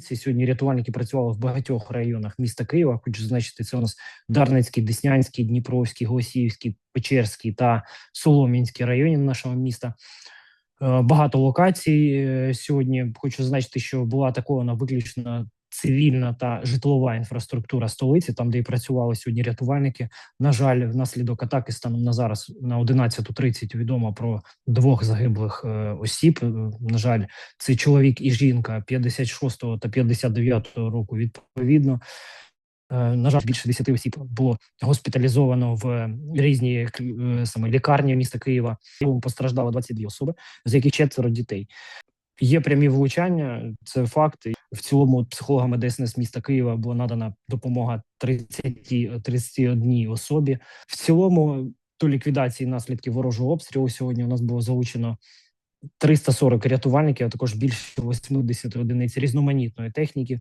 Сьогодні рятувальники працювали в багатьох районах міста Києва. Хочу зазначити, це у нас Дарницький, Деснянський, Дніпровський, Голосіївський, Печерський та Солом'янський районі нашого міста. Е, Багато локацій е, сьогодні. Хочу зазначити, що була атакована виключно цивільна та житлова інфраструктура столиці, там де і працювали сьогодні рятувальники. На жаль, внаслідок атаки станом на зараз на 11.30 відомо про двох загиблих е, осіб. Е, На жаль, це чоловік і жінка 56-го та 59-го року відповідно. Е, На жаль, більше 10 осіб було госпіталізовано в різні саме лікарні міста Києва. Постраждало 22 особи, з яких четверо дітей. Є прямі влучання, це факти. В цілому психологами ДСНС міста Києва була надана допомога 30, 31 особі. В цілому до ліквідації наслідків ворожого обстрілу сьогодні у нас було залучено 340 рятувальників, а також більше 80 одиниць різноманітної техніки.